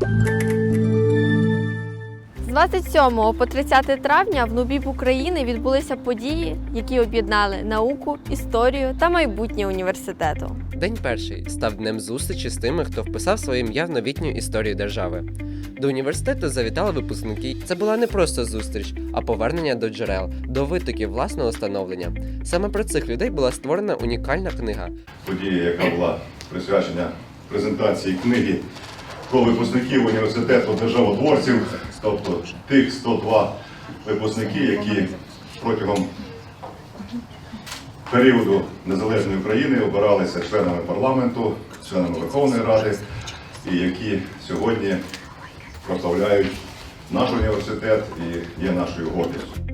З 27 по 30 травня в НУБІП України відбулися події, які об'єднали науку, історію та майбутнє університету. День перший став днем зустрічі з тими, хто вписав своє ім'я в новітню історію держави. До університету завітали випускники. Це була не просто зустріч, а повернення до джерел, до витоків власного становлення. Саме про цих людей була створена унікальна книга. подія, яка була присвячена презентації книги про випускників університету державотворців, тобто тих 102 випускники, які протягом періоду незалежної України обиралися членами парламенту, членами Верховної Ради, і які сьогодні прославляють наш університет і є нашою гордістю.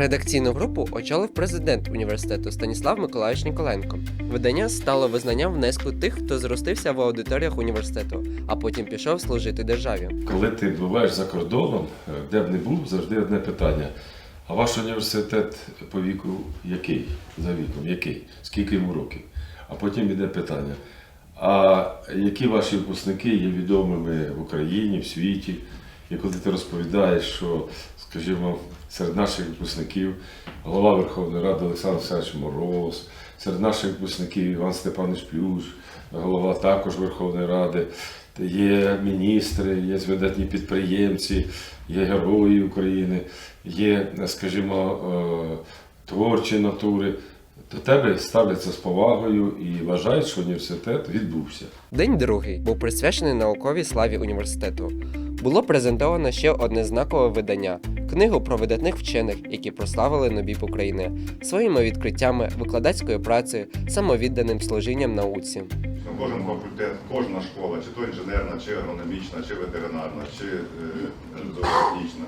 Редакційну групу очолив президент університету Станіслав Миколаївич Ніколенко. Видання стало визнанням внеску тих, хто зростився в аудиторіях університету, а потім пішов служити державі. Коли ти буваєш за кордоном, е, де б не був, завжди одне питання. А ваш університет по віку який? За віком, який? Скільки йому років? А потім іде питання. А які ваші випускники є відомими в Україні, в світі? І коли ти розповідаєш, що, скажімо, серед наших випускників голова Верховної Ради Олександр Олександрович Мороз, серед наших випускників Іван Степанович Плюш, голова також Верховної Ради, є міністри, є видатні підприємці, є герої України, є, скажімо, е, творчі натури. До тебе ставляться з повагою і вважають, що університет відбувся. День другий був присвячений науковій славі університету. Було презентовано ще одне знакове видання книгу про видатних вчених, які прославили Нобіп України своїми відкриттями, викладацькою працею, самовідданим служінням науці. Ну, Кожен факультет, кожна школа, чи то інженерна, чи агрономічна, чи ветеринарна, чи е, зоотехнічна,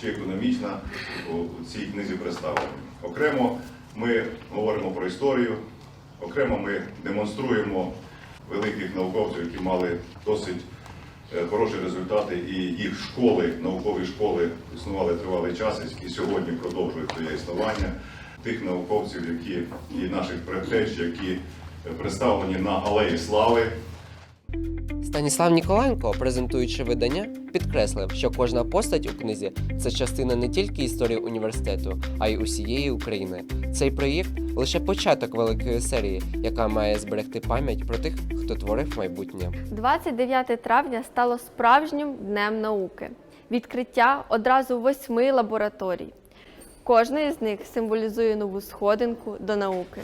чи економічна у цій книзі представлені. Окремо ми говоримо про історію, окремо ми демонструємо великих науковців, які мали досить е, хороші результати, і їх школи, наукові школи існували тривалий час, і сьогодні продовжують своє існування. Тих науковців, які і наших предтеч, які представлені на Алеї Слави. Станіслав Ніколенко, презентуючи видання, підкреслив, що кожна постать у книзі це частина не тільки історії університету, а й усієї України. Цей проєкт лише початок великої серії, яка має зберегти пам'ять про тих, хто творив майбутнє. 29 травня стало справжнім днем науки. Відкриття одразу восьми лабораторій. Кожна із них символізує нову сходинку до науки.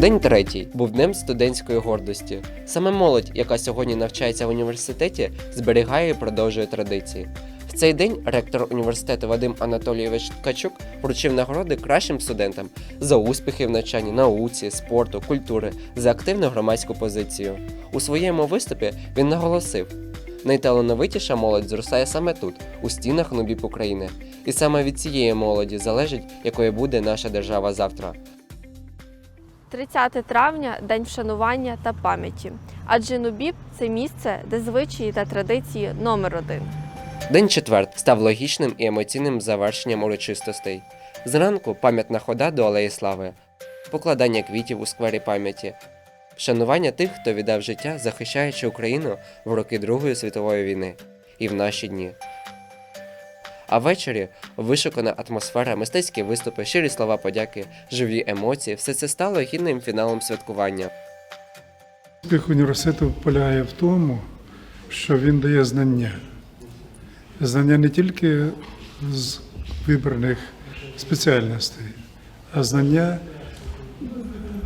День третій був днем студентської гордості. Саме молодь, яка сьогодні навчається в університеті, зберігає і продовжує традиції. В цей день ректор університету Вадим Анатолійович Ткачук вручив нагороди кращим студентам за успіхи в навчанні, науці, спорту, культури, за активну громадську позицію. У своєму виступі він наголосив: найталановитіша молодь зростає саме тут, у стінах НУБІП України. І саме від цієї молоді залежить, якою буде наша держава завтра. 30 травня день вшанування та пам'яті. Адже Нубіб це місце, де звичаї та традиції номер один. День четвер став логічним і емоційним завершенням урочистостей. Зранку пам'ятна хода до Алеї Слави, покладання квітів у сквері пам'яті, вшанування тих, хто віддав життя, захищаючи Україну в роки Другої світової війни і в наші дні. А ввечері вишукана атмосфера, мистецькі виступи, щирі слова подяки, живі емоції все це стало гідним фіналом святкування. Успіх університету полягає в тому, що він дає знання. Знання не тільки з вибраних спеціальностей, а знання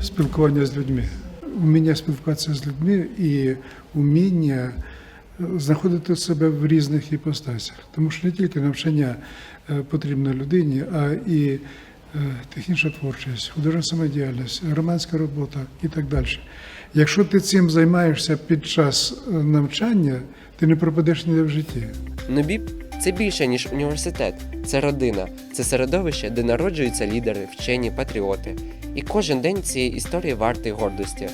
спілкування з людьми. Уміння спілкуватися з людьми і уміння знаходити себе в різних іпостасях. Тому що не тільки навчання е, потрібно людині, а і е, технічна творчість, художня самодіяльність, громадська робота і так далі. Якщо ти цим займаєшся під час е, навчання, ти не пропадеш ніде в житті. Нобіб Це більше, ніж університет, це родина, це середовище, де народжуються лідери, вчені, патріоти. І кожен день цієї історії вартий гордості.